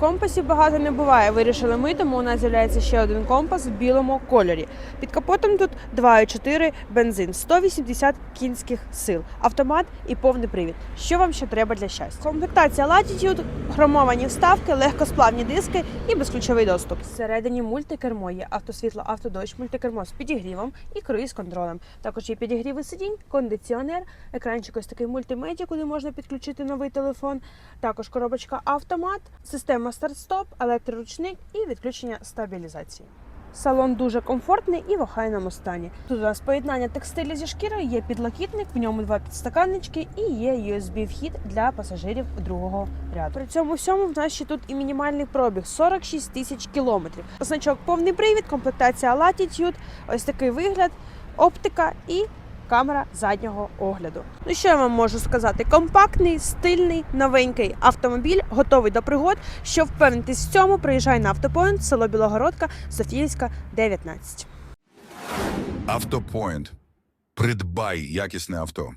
Компасів багато не буває. Вирішили ми, тому у нас з'являється ще один компас в білому кольорі. Під капотом тут 2,4 бензин, 180 кінських сил, автомат і повний привід. Що вам ще треба для щастя? Комплектація Latitude, хромовані вставки, легкосплавні диски і безключовий доступ. Всередині мультикермо є автосвітло, автодощ, мультикермо з підігрівом і круїз контролем. Також є підігріви сидінь, кондиціонер, екранчик ось такий мультимедіа, куди можна підключити новий телефон. Також коробочка автомат, система старт-стоп, електроручник і відключення стабілізації. Салон дуже комфортний і в охайному стані. Тут у нас поєднання текстилю зі шкірою, є підлокітник, в ньому два підстаканнички і є USB-вхід для пасажирів другого ряду. При цьому всьому в нас ще тут і мінімальний пробіг 46 тисяч кілометрів. Значок повний привід, комплектація Latitude, ось такий вигляд, оптика і камера заднього огляду. Ну що я вам можу сказати? Компактний, стильний, новенький автомобіль, готовий до пригод. Щоб впевнитись в цьому, приїжджай на автопоінт, село Білогородка, Софіївська, 19. Автопоінт. Придбай якісне авто.